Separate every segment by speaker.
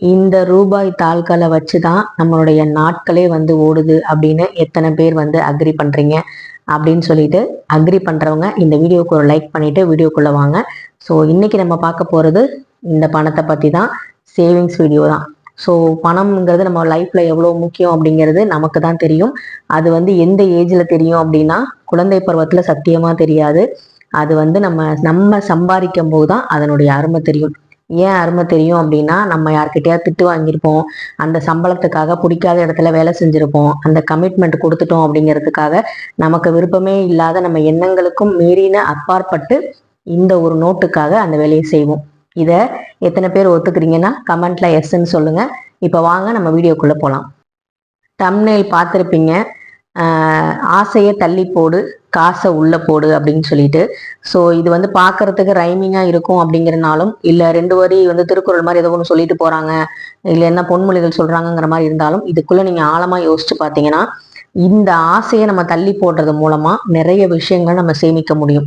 Speaker 1: இந்த ரூபாய் தாள்களை வச்சு தான் நம்மளுடைய நாட்களே வந்து ஓடுது அப்படின்னு எத்தனை பேர் வந்து அக்ரி பண்ணுறீங்க அப்படின்னு சொல்லிட்டு அக்ரி பண்ணுறவங்க இந்த வீடியோக்கு ஒரு லைக் பண்ணிவிட்டு வீடியோக்குள்ளே வாங்க. ஸோ இன்றைக்கி நம்ம பார்க்க போகிறது இந்த பணத்தை பற்றி தான் சேவிங்ஸ் வீடியோ தான். ஸோ பணம்ங்கிறது நம்ம லைஃப்பில் எவ்வளோ முக்கியம் அப்படிங்கிறது நமக்கு தான் தெரியும். அது வந்து எந்த ஏஜில் தெரியும் அப்படின்னா குழந்தை பருவத்தில் சத்தியமாக தெரியாது. அது வந்து நம்ம நம்ம சம்பாதிக்கும் போது தான் அதனுடைய அருமை தெரியும். ஏன் அருமை தெரியும் அப்படின்னா நம்ம யார்கிட்டயா திட்டு வாங்கியிருப்போம். அந்த சம்பளத்துக்காக பிடிக்காத இடத்துல வேலை செஞ்சுருப்போம். அந்த கமிட்மெண்ட் கொடுத்துட்டோம் அப்படிங்கிறதுக்காக நமக்கு விருப்பமே இல்லாத நம்ம எண்ணங்களுக்கும் மீறின அப்பாற்பட்டு இந்த ஒரு நோட்டுக்காக அந்த வேலையை செய்வோம். இதை எத்தனை பேர் ஒத்துக்கிறீங்கன்னா கமெண்ட்ல எஸ்ன்னு சொல்லுங்க. இப்போ வாங்க நம்ம வீடியோக்குள்ள போகலாம் தம்னேல் பார்த்துருப்பீங்க. ஆசையை தள்ளி போடு காசை உள்ளே போடு அப்படின்னு சொல்லிட்டு. ஸோ இது வந்து பார்க்கறதுக்கு ரைமிங்காக இருக்கும் அப்படிங்கிறனாலும் இல்லை ரெண்டு வரி வந்து திருக்குறள் மாதிரி ஏதோ ஒன்று சொல்லிட்டு போகிறாங்க இல்லை என்ன பொன்மொழிகள் சொல்கிறாங்கங்கிற மாதிரி இருந்தாலும் இதுக்குள்ளே நீங்கள் ஆழமாக யோசிச்சு பார்த்தீங்கன்னா இந்த ஆசையை நம்ம தள்ளி போடுறது மூலமாக நிறைய விஷயங்கள் நம்ம சேமிக்க முடியும்.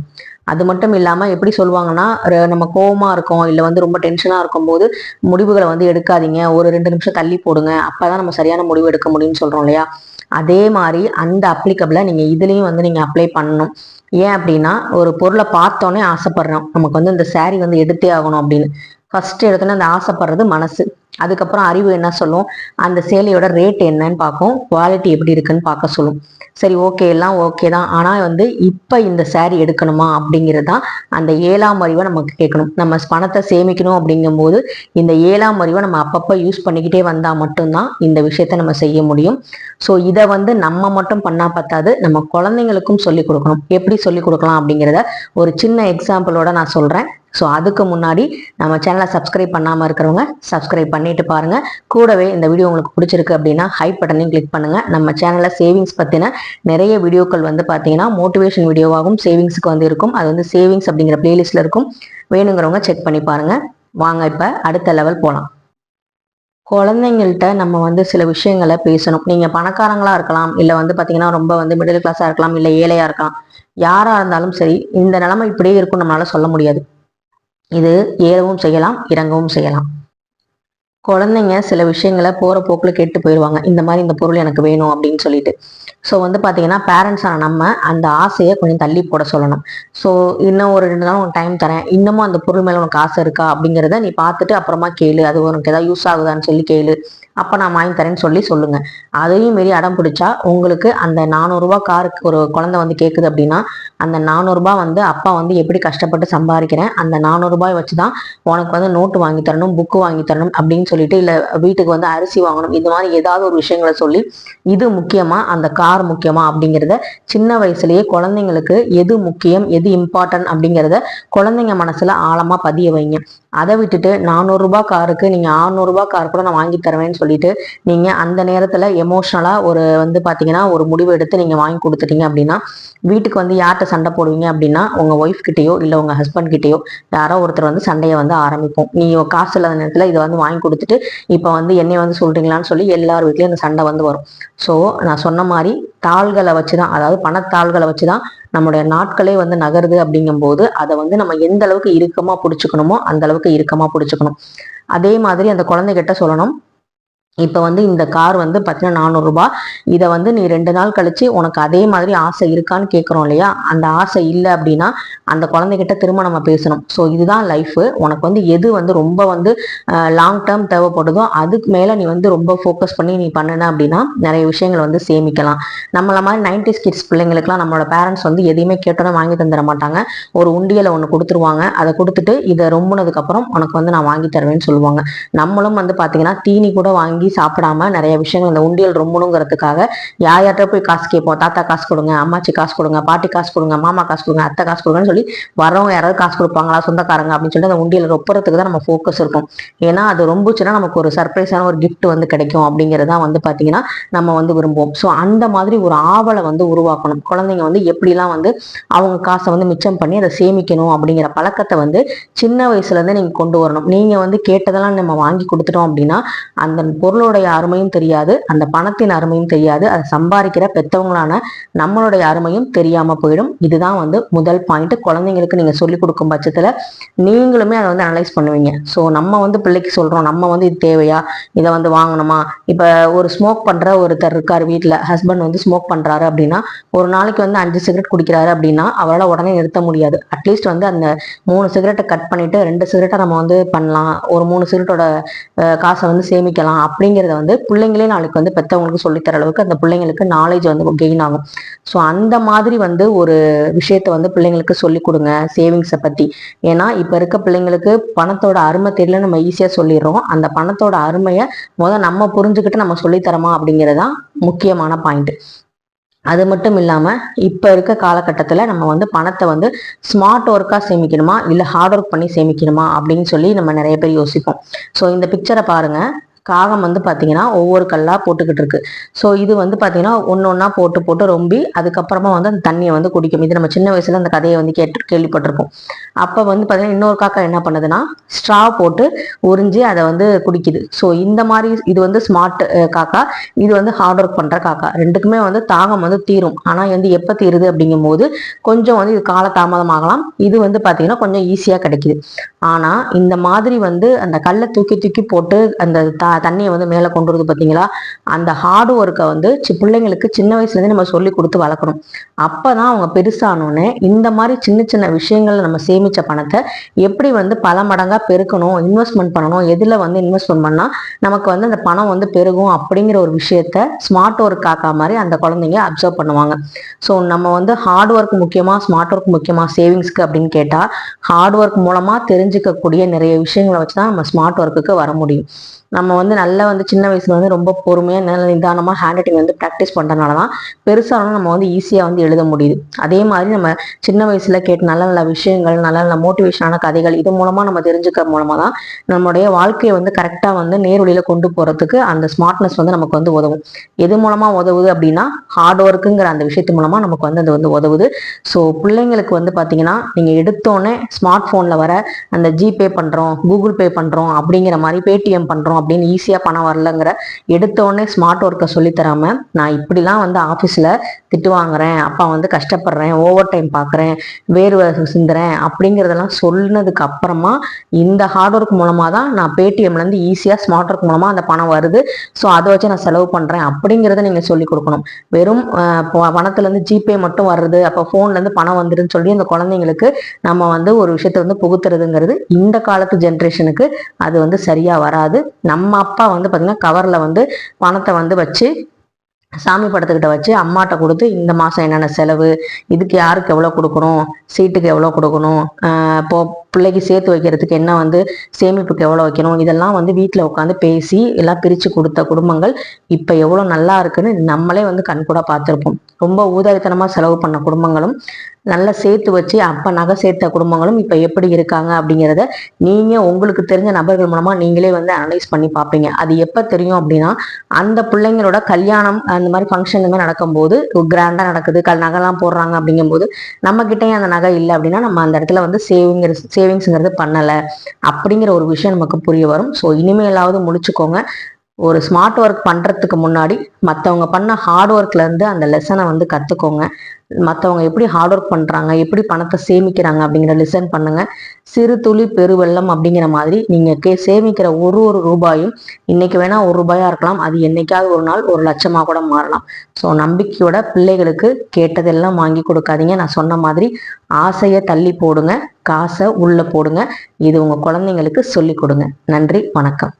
Speaker 1: அது மட்டும் இல்லாமல் எப்படி சொல்லுவாங்கன்னா நம்ம கோபமாக இருக்கோம் இல்லை வந்து ரொம்ப டென்ஷனாக இருக்கும் போது முடிவுகளை வந்து எடுக்காதீங்க ஒரு ரெண்டு நிமிஷம் தள்ளி போடுங்க அப்பதான் நம்ம சரியான முடிவு எடுக்க முடியும்னு சொல்கிறோம் இல்லையா? அதே மாதிரி அந்த அப்ளிகபிளை நீங்கள் இதுலேயும் வந்து நீங்கள் அப்ளை பண்ணணும். ஏன் அப்படின்னா ஒரு பொருளை பார்த்தோன்னே ஆசைப்படுறோம். நமக்கு வந்து இந்த சேரீ வந்து எடுத்தே ஆகணும் அப்படின்னு. ஃபஸ்ட்டு எடுத்தோன்னே அந்த ஆசைப்படுறது மனசு. அதுக்கப்புறம் அறிவு என்ன சொல்லும்? அந்த சேலையோட ரேட் என்னன்னு பார்க்கும் குவாலிட்டி எப்படி இருக்குன்னு பார்க்க சொல்லும். சரி ஓகே எல்லாம் ஓகே தான். ஆனால் வந்து இப்போ இந்த சேரீ எடுக்கணுமா அப்படிங்கிறது தான் அந்த ஏழாம் அறிவை நமக்கு கேட்கணும். நம்ம பணத்தை சேமிக்கணும் அப்படிங்கும்போது இந்த ஏழாம் அறிவை நம்ம அப்பப்போ யூஸ் பண்ணிக்கிட்டே வந்தால் மட்டும்தான் இந்த விஷயத்த நம்ம செய்ய முடியும். ஸோ இதை வந்து நம்ம மட்டும் பண்ணால் பத்தாது. நம்ம குழந்தைங்களுக்கும் சொல்லிக் கொடுக்கணும். எப்படி சொல்லிக் கொடுக்கலாம் அப்படிங்கிறத ஒரு சின்ன எக்ஸாம்பிளோட நான் சொல்கிறேன் ஸோ அதுக்கு முன்னாடி நம்ம சேனலை சப்ஸ்கிரைப் பண்ணாமல் இருக்கிறவங்க சப்ஸ்கிரைப் பண்ணிட்டு பாருங்க. கூடவே இந்த வீடியோ உங்களுக்கு பிடிச்சிருக்கு அப்படின்னா ஹை பட்டனையும் கிளிக் பண்ணுங்க. நம்ம சேனலில் சேவிங்ஸ் பற்றின நிறைய வீடியோக்கள் வந்து பார்த்தீங்கன்னா மோட்டிவேஷன் வீடியோவாகவும் சேவிங்ஸுக்கு வந்து இருக்கும். அது வந்து சேவிங்ஸ் அப்படிங்கிற பிளேலிஸ்ட்ல இருக்கும். வேணுங்கிறவங்க செக் பண்ணி பாருங்க. வாங்க இப்போ அடுத்த லெவல் போகலாம் குழந்தைங்கள்ட்ட நம்ம வந்து சில விஷயங்களை பேசணும். நீங்கள் பணக்காரங்களாக இருக்கலாம் இல்லை வந்து பார்த்தீங்கன்னா ரொம்ப வந்து மிடில் கிளாஸாக இருக்கலாம் இல்லை ஏழையாக இருக்கலாம். யாராக இருந்தாலும் சரி இந்த நிலமை இப்படியே இருக்கும் நம்மளால சொல்ல முடியாது. இது ஏறவும் செய்யலாம் இறங்கவும் செய்யலாம். குழந்தைங்க சில விஷயங்களை போகிற போக்கில் கேட்டு போயிடுவாங்க. இந்த மாதிரி இந்த பொருள் எனக்கு வேணும் அப்படின்னு சொல்லிட்டு. ஸோ வந்து பார்த்தீங்கன்னா பேரண்ட்ஸான நம்ம அந்த ஆசையை கொஞ்சம் தள்ளி போட சொல்லணும். ஸோ இன்னும் ஒரு ரெண்டு நாள் உனக்கு டைம் தரேன். இன்னமும் அந்த பொருள் மேலே உனக்கு ஆசை இருக்கா அப்படிங்கிறத நீ பார்த்துட்டு அப்புறமா கேளு. அது உனக்கு எதாவது யூஸ் ஆகுதான்னு சொல்லி கேளு. அப்போ நான் வாங்கி தரேன்னு சொல்லி சொல்லுங்கள் அதையும் மீறி அடம் பிடிச்சா உங்களுக்கு அந்த நானூறுரூவா காருக்கு ஒரு குழந்தை வந்து கேட்குது அப்படின்னா அந்த நானூறுரூபா வந்து அப்பா வந்து எப்படி கஷ்டப்பட்டு சம்பாதிக்கிறேன் அந்த நானூறுரூபாய் வச்சு தான் உனக்கு வந்து நோட்டு வாங்கி தரணும் புக்கு வாங்கி தரணும் அப்படின்னு சொல்லிட்டு இல்லை வீட்டுக்கு வந்து அரிசி வாங்கணும் இது மாதிரி ஏதாவது ஒரு விஷயங்களை சொல்லி இது முக்கியமா அந்த கார் முக்கியமா அப்படிங்கிறத சின்ன வயசுலேயே குழந்தைங்களுக்கு எது முக்கியம் எது இம்பார்ட்டன்ட் அப்படிங்கிறத குழந்தைங்க மனசில் ஆழமாக பதிய வைங்க. அதை விட்டுட்டு நானூறுரூபா காருக்கு நீங்கள் ஆறுநூறுபா கார் கூட நான் வாங்கி தருவேன்னு சொல்லிட்டு நீங்கள் அந்த நேரத்தில் எமோஷ்னலாக ஒரு வந்து பார்த்தீங்கன்னா ஒரு முடிவு எடுத்து நீங்கள் வாங்கி கொடுத்துட்டீங்க அப்படின்னா வீட்டுக்கு வந்து யார்கிட்ட சண்டை போடுவீங்க அப்படின்னா உங்கள் ஒய்ஃப் கிட்டேயோ இல்லை உங்கள் ஹஸ்பண்ட் கிட்டேயோ யாரோ ஒருத்தர் வந்து சண்டையை வந்து ஆரம்பிப்போம். நீ காசு இல்லாத நேரத்தில் இதை வந்து வாங்கி கொடுத்துட்டு இப்போ வந்து என்னை வந்து சொல்கிறீங்களான்னு சொல்லி எல்லார் வீட்லேயும் அந்த சண்டை வந்து வரும். ஸோ நான் சொன்ன மாதிரி தாள்களை வச்சு தான் அதாவது பணத்தாள்களை வச்சு தான் நம்மளுடைய நாட்களே வந்து நகருது அப்படிங்கும்போது அதை வந்து நம்ம எந்த அளவுக்கு இறுக்கமா பிடிச்சிக்கணுமோ அந்த அளவுக்கு இறுக்கமா பிடிச்சிக்கணும். அதே மாதிரி அந்த குழந்தைகிட்ட சொல்லணும். இப்போ வந்து இந்த கார் வந்து பார்த்தீங்கன்னா நானூறுரூபா இதை வந்து நீ ரெண்டு நாள் கழித்து உனக்கு அதே மாதிரி ஆசை இருக்கான்னு கேட்குறோம் இல்லையா? அந்த ஆசை இல்லை அப்படின்னா அந்த குழந்தைகிட்ட திரும்ப நம்ம பேசணும். ஸோ இதுதான் லைஃபு உனக்கு வந்து எது வந்து ரொம்ப வந்து லாங் டேர்ம் தேவைப்படுதோ அதுக்கு மேலே நீ வந்து ரொம்ப ஃபோக்கஸ் பண்ணி நீ பண்ணின அப்படின்னா நிறைய விஷயங்கள் வந்து சேமிக்கலாம். நம்மள மாதிரி நைன்டி கிட்ஸ் பிள்ளைங்களுக்குலாம் நம்மளோட பேரண்ட்ஸ் வந்து எதையுமே கேட்டோன்னே வாங்கி தந்துட மாட்டாங்க. ஒரு உண்டியலை ஒன்று கொடுத்துருவாங்க. அதை கொடுத்துட்டு இதை ரொம்பினதுக்கப்புறம் உனக்கு வந்து நான் வாங்கி தருவேன்னு சொல்லுவாங்க. நம்மளும் வந்து பார்த்தீங்கன்னா தீனி கூட வாங்கி வாங்கி சாப்பிடாம நிறைய விஷயங்கள் அந்த உண்டியல் ரொம்பணுங்கிறதுக்காக யார்கிட்ட போய் காசு கேட்போம்? தாத்தா காசு கொடுங்க அம்மாச்சி காசு கொடுங்க பாட்டி காசு கொடுங்க மாமா காசு கொடுங்க அத்தை காசு கொடுங்கன்னு சொல்லி வரவங்க யாராவது காசு கொடுப்பாங்களா? சொந்தக்காரங்க அப்படின்னு சொல்லிட்டு அந்த உண்டியல் ரொப்புறதுக்கு தான் நம்ம ஃபோக்கஸ் இருக்கும். ஏன்னா அது ரொம்பச்சுன்னா நமக்கு ஒரு சர்ப்ரைஸான ஒரு கிஃப்ட் வந்து கிடைக்கும் அப்படிங்கிறதா வந்து பார்த்தீங்கன்னா நம்ம வந்து விரும்புவோம். ஸோ அந்த மாதிரி ஒரு ஆவலை வந்து உருவாக்கணும். குழந்தைங்க வந்து எப்படிலாம் வந்து அவங்க காசை வந்து மிச்சம் பண்ணி அதை சேமிக்கணும் அப்படிங்கிற பழக்கத்தை வந்து சின்ன வயசுல நீங்கள் நீங்க கொண்டு வரணும். நீங்க வந்து கேட்டதெல்லாம் நம்ம வாங்கி கொடுத்துட்டோம் அப்படின்னா அந்த பொருள் பொருளுடைய அருமையும் தெரியாது அந்த பணத்தின் அருமையும் தெரியாது அதை சம்பாதிக்கிற பெத்தவங்களான நம்மளுடைய அருமையும் தெரியாம போயிடும். இதுதான் வந்து முதல் பாயிண்ட் குழந்தைங்களுக்கு நீங்க சொல்லிக் கொடுக்கும் பட்சத்துல நீங்களுமே அதை வந்து அனலைஸ் பண்ணுவீங்க. ஸோ நம்ம வந்து பிள்ளைக்கு சொல்றோம் நம்ம வந்து இது தேவையா? இதை வந்து வாங்கணுமா? இப்ப ஒரு ஸ்மோக் பண்ற ஒருத்தர் இருக்காரு வீட்டுல ஹஸ்பண்ட் வந்து ஸ்மோக் பண்றாரு அப்படின்னா ஒரு நாளைக்கு வந்து அஞ்சு சிகரெட் குடிக்கிறாரு அப்படின்னா அவரால் உடனே நிறுத்த முடியாது. அட்லீஸ்ட் வந்து அந்த மூணு சிகரெட்டை கட் பண்ணிட்டு ரெண்டு சிகரெட்டை நம்ம வந்து பண்ணலாம். ஒரு மூணு சிகரெட்டோட காசை வந்து சேமிக்கலாம். அப்படிங்கிறத வந்து பிள்ளைங்களே நாளைக்கு வந்து பெற்றவங்களுக்கு சொல்லித்தர அளவுக்கு அந்த பிள்ளைங்களுக்கு நாலேஜ் வந்து கெயின் ஆகும். ஸோ அந்த மாதிரி வந்து ஒரு விஷயத்த வந்து பிள்ளைங்களுக்கு சொல்லி கொடுங்க சேவிங்ஸை பற்றி ஏன்னா இப்போ இருக்க பிள்ளைங்களுக்கு பணத்தோட அருமை தெரியல நம்ம ஈஸியாக சொல்லிடுறோம். அந்த பணத்தோட அருமையை முதல் நம்ம புரிஞ்சுக்கிட்டு நம்ம சொல்லித்தரமா அப்படிங்கிறது தான் முக்கியமான பாயிண்ட் அது மட்டும் இல்லாமல் இப்போ இருக்க காலகட்டத்தில் நம்ம வந்து பணத்தை வந்து ஸ்மார்ட் ஒர்க்காக சேமிக்கணுமா? இல்லை ஹார்ட் ஒர்க் பண்ணி சேமிக்கணுமா? அப்படின்னு சொல்லி நம்ம நிறைய பேர் யோசிப்போம். ஸோ இந்த பிக்சரை பாருங்கள் காகம் வந்து பார்த்தீங்கன்னா ஒவ்வொரு கல்லாக போட்டுக்கிட்டு இருக்கு. ஸோ இது வந்து பார்த்தீங்கன்னா ஒன்று ஒன்றா போட்டு போட்டு ரொம்பி அதுக்கப்புறமா வந்து அந்த தண்ணியை வந்து குடிக்கும். இது நம்ம சின்ன வயசுல அந்த கதையை வந்து கேட்டு கேள்விப்பட்டிருப்போம். அப்போ வந்து பார்த்தீங்கன்னா இன்னொரு காக்கா என்ன பண்ணுதுன்னா ஸ்ட்ரா போட்டு உறிஞ்சி அதை வந்து குடிக்குது. ஸோ இந்த மாதிரி இது வந்து ஸ்மார்ட் காக்கா. இது வந்து ஹார்ட் ஒர்க் பண்ணுற காக்கா. ரெண்டுக்குமே வந்து தாகம் வந்து தீரும். ஆனால் வந்து எப்போ தீருது அப்படிங்கும்போது கொஞ்சம் வந்து இது கால தாமதமாகலாம் இது வந்து பார்த்தீங்கன்னா கொஞ்சம் ஈஸியாக கிடைக்குது. ஆனால் இந்த மாதிரி வந்து அந்த கல்லை தூக்கி தூக்கி போட்டு அந்த தா தண்ணியை வந்து மேலே கொண்டு வருது பார்த்தீங்களா அந்த ஹார்ட் ஒர்க்கை வந்து பிள்ளைங்களுக்கு சின்ன வயசுலேருந்து நம்ம சொல்லி கொடுத்து வளர்க்கணும். அப்போ தான் அவங்க பெருசானோன்னே இந்த மாதிரி சின்ன சின்ன விஷயங்கள் நம்ம சேமித்த பணத்தை எப்படி வந்து பல மடங்காக பெருக்கணும் இன்வெஸ்ட்மெண்ட் பண்ணணும் எதில் வந்து இன்வெஸ்ட்மெண்ட் பண்ணால் நமக்கு வந்து அந்த பணம் வந்து பெருகும் அப்படிங்கிற ஒரு விஷயத்த ஸ்மார்ட் ஒர்க் ஆக்கா மாதிரி அந்த குழந்தைங்க அப்சர்வ் பண்ணுவாங்க. ஸோ நம்ம வந்து ஹார்ட் ஒர்க் முக்கியமாக ஸ்மார்ட் ஒர்க் முக்கியமாக சேவிங்ஸ்க்கு அப்படின்னு கேட்டால் ஹார்ட் ஒர்க் மூலமாக தெரிஞ்சுக்கக்கூடிய நிறைய விஷயங்களை வச்சு தான் நம்ம ஸ்மார்ட் ஒர்க்குக்கு வர முடியும். நம்ம வந்து வந்து நல்லா வந்து சின்ன வயசுல வந்து ரொம்ப பொறுமையாக நல்ல நிதானமாக ஹேண்ட் ரைட்டிங் வந்து ப்ராக்டிஸ் பண்ணுறதுனால தான் பெருசாலும் நம்ம வந்து ஈஸியாக வந்து எழுத முடியுது. அதே மாதிரி நம்ம சின்ன வயசுல கேட்ட நல்ல நல்ல விஷயங்கள் நல்ல நல்ல மோட்டிவேஷனான கதைகள் இது மூலமாக நம்ம தெரிஞ்சுக்க மூலமாக தான் நம்மளுடைய வாழ்க்கையை வந்து கரெக்டாக வந்து நேர்வழியில் கொண்டு போகிறதுக்கு அந்த ஸ்மார்ட்னஸ் வந்து நமக்கு வந்து உதவும். எது மூலமாக உதவுது அப்படின்னா ஹார்ட் ஒர்க்குங்கிற அந்த விஷயத்து மூலமாக நமக்கு வந்து அது வந்து உதவுது. ஸோ பிள்ளைங்களுக்கு வந்து பார்த்தீங்கன்னா நீங்கள் எடுத்தோடனே ஸ்மார்ட் ஃபோனில் வர அந்த ஜிபே பண்ணுறோம் கூகுள் பே பண்ணுறோம் அப்படிங்கிற மாதிரி பேடிஎம் பண்ணுறோம் அப்படின்னு ஈஸியாக பணம் வரலங்கிற எடுத்தோடனே ஸ்மார்ட் ஒர்க்கை சொல்லித்தராம நான் இப்படிலாம் வந்து ஆஃபீஸில் திட்டு வாங்குறேன் அப்பா வந்து கஷ்டப்படுறேன் ஓவர் டைம் பார்க்குறேன் வேர்வை சிந்துறேன் அப்படிங்கிறதெல்லாம் சொன்னதுக்கு அப்புறமா இந்த ஹார்ட் ஒர்க் மூலமாக தான் நான் பேடிஎம்லேருந்து ஈஸியாக ஸ்மார்ட் ஒர்க் மூலமாக அந்த பணம் வருது. ஸோ அதை வச்சு நான் செலவு பண்ணுறேன் அப்படிங்கிறத நீங்கள் சொல்லிக் கொடுக்கணும். வெறும் பணத்துலேருந்து ஜிபே மட்டும் வருது அப்போ ஃபோன்லேருந்து பணம் வந்துருன்னு சொல்லி அந்த குழந்தைங்களுக்கு நம்ம வந்து ஒரு விஷயத்த வந்து புகுத்துறதுங்கிறது இந்த காலத்து ஜென்ரேஷனுக்கு அது வந்து சரியாக வராது. நம்ம அப்பா வந்து பார்த்திங்கன்னா கவரில் வந்து பணத்தை வந்து வச்சு சாமி படத்துக்கிட்ட வச்சு அம்மாட்ட கொடுத்து இந்த மாதம் என்னென்ன செலவு இதுக்கு யாருக்கு எவ்வளோ கொடுக்கணும் சீட்டுக்கு எவ்வளோ கொடுக்கணும் இப்போ பிள்ளைக்கு சேர்த்து வைக்கிறதுக்கு என்ன வந்து சேமிப்புக்கு எவ்வளோ வைக்கணும்? இதெல்லாம் வந்து வீட்டில் உட்காந்து பேசி எல்லாம் பிரித்து கொடுத்த குடும்பங்கள் இப்போ எவ்வளோ நல்லா இருக்குன்னு நம்மளே வந்து கண்கூட பார்த்துருப்போம். ரொம்ப ஊதாரித்தனமாக செலவு பண்ண குடும்பங்களும் நல்லா சேர்த்து வச்சு அப்போ நகை சேர்த்த குடும்பங்களும் இப்போ எப்படி இருக்காங்க அப்படிங்கிறத நீங்கள் உங்களுக்கு தெரிஞ்ச நபர்கள் மூலமாக நீங்களே வந்து அனலைஸ் பண்ணி பார்ப்பீங்க. அது எப்போ தெரியும் அப்படின்னா அந்த பிள்ளைங்களோட கல்யாணம் அந்த மாதிரி ஃபங்க்ஷன் இந்த மாதிரி நடக்கும்போது கிராண்டாக நடக்குது கல் நகைலாம் போடுறாங்க அப்படிங்கும்போது நம்ம அந்த நகை இல்லை அப்படின்னா நம்ம அந்த இடத்துல வந்து சேவிங்கிற சேவிங்ஸுங்கிறது பண்ணலை. அப்படிங்கிற ஒரு விஷயம் நமக்கு புரிய வரும். ஸோ இனிமேலாவது முடிச்சுக்கோங்க. ஒரு ஸ்மார்ட் ஒர்க் பண்ணுறதுக்கு முன்னாடி மற்றவங்க பண்ண ஹார்ட் ஒர்க்லேருந்து அந்த லெசனை வந்து கற்றுக்கோங்க மற்றவங்க எப்படி ஹார்ட் ஒர்க் பண்ணுறாங்க எப்படி பணத்தை சேமிக்கிறாங்க அப்படிங்கிற லெசன் பண்ணுங்கள் சிறு துளி பெருவெள்ளம் அப்படிங்கிற மாதிரி நீங்கள் கே சேமிக்கிற ஒரு ஒரு ரூபாயும் இன்றைக்கி வேணால் ஒரு ரூபாயாக இருக்கலாம். அது என்றைக்காவது ஒரு நாள் ஒரு லட்சமாக கூட மாறலாம். ஸோ நம்பிக்கையோட பிள்ளைகளுக்கு கேட்டதெல்லாம் வாங்கி கொடுக்காதீங்க. நான் சொன்ன மாதிரி ஆசையை தள்ளி போடுங்க. காசை உள்ளே போடுங்க. இது உங்கள் குழந்தைங்களுக்கு சொல்லிக் கொடுங்க. நன்றி வணக்கம்.